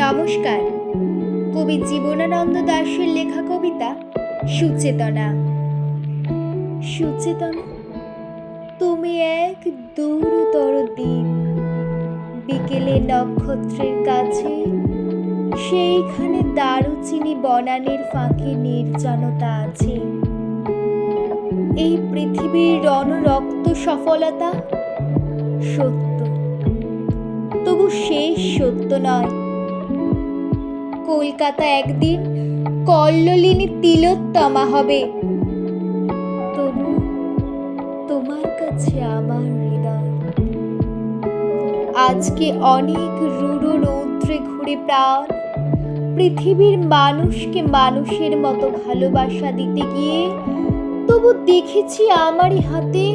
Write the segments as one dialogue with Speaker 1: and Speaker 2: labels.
Speaker 1: নমস্কার। কবি জীবনানন্দ দাশের লেখা কবিতা সুচেতনা। সুচেতনা, তুমি এক দূরতর দ্বীপ। বিকেলে নক্ষত্রের কাছে, সেইখানে দারুচিনি বনানের ফাঁকে নির্জনতা আছে। এই পৃথিবীর রণরক্ত সফলতা সত্য। তবু শেষ সত্য নয়। কলকাতা একদিন কল্লোলিনী তিলোত্তমা হবে। তবু তোমার কাছে আমার হৃদয়। আজকে অনেক রুড়ো রৌদ্রে ঘুরে প্রাণ। পৃথিবীর মানুষকে মানুষের মতো ভালোবাসা দিতে গিয়ে তবু দেখেছি আমারই হাতে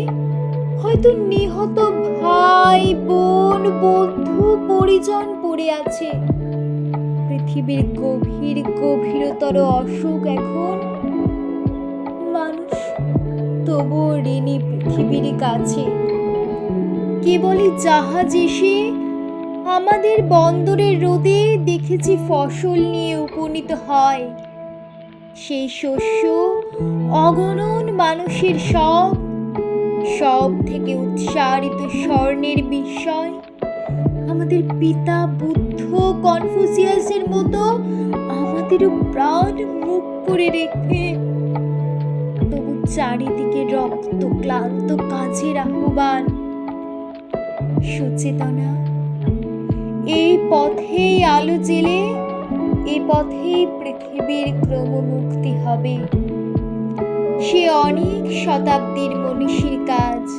Speaker 1: হয়তো নিহত ভাই, বোন, বন্ধু, পরিজন পড়ে আছে। পৃথিবীর গভীর গভীরতর অসুখ এখন? মানুষ তবুও ঋণী পৃথিবীর কাছে। কেবলই জাহাজ এসে আমাদের বন্দরের রোদে দেখেছি ফসল নিয়ে উপনীত হয়। সেই শস্য, অগণন মানুষের সব সব থেকে উৎসারিত স্বর্ণের বিস্ময়। আমাদের পিতা বুদ্ধ কনফুসিয়াসের মতো আমাদেরও প্রাণ মুখ করে রেখে। তবু চারিদিকে রক্ত ক্লান্ত কাজের আহ্বান। সুচেতনা। এই পথেই আলো জেলে, এ পথেই পৃথিবীর ক্রমমুক্তি হবে। সে অনেক শতাব্দীর মনীষীর কাজ।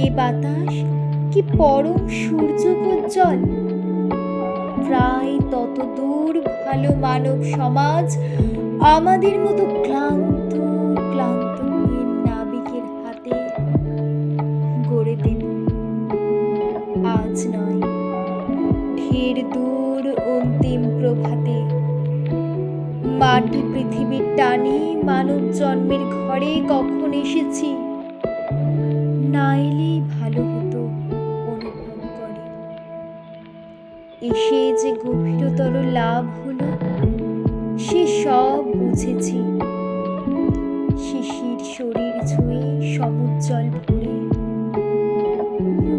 Speaker 1: এ বাতাস কি পরম সূর্যোজ্জ্বল প্রায় তত দূর ভালো মানব সমাজ আমাদের মতো ক্লান্ত ক্লান্ত নাবিকের হাতে গড়ে দেব। আজ নয়, ঢের দূর অন্তিম প্রভাতে। মাটি পৃথিবীর টানে মানব জন্মের ঘরে কখন এসেছি? এসে যে গভীরতর লাভ হলো, সে সব বুঝেছি। শিশির শরীর ছুঁয়ে সমুজ্জ্বল ভরে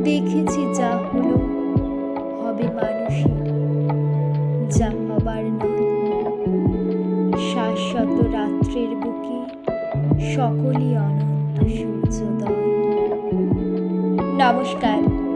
Speaker 1: দেখেছি যা হলো হবে মানুষের, যা হবার নয়। শাশ্বত রাত্রের বুকে সকলই অনন্ত সূর্যোদয়। নমস্কার।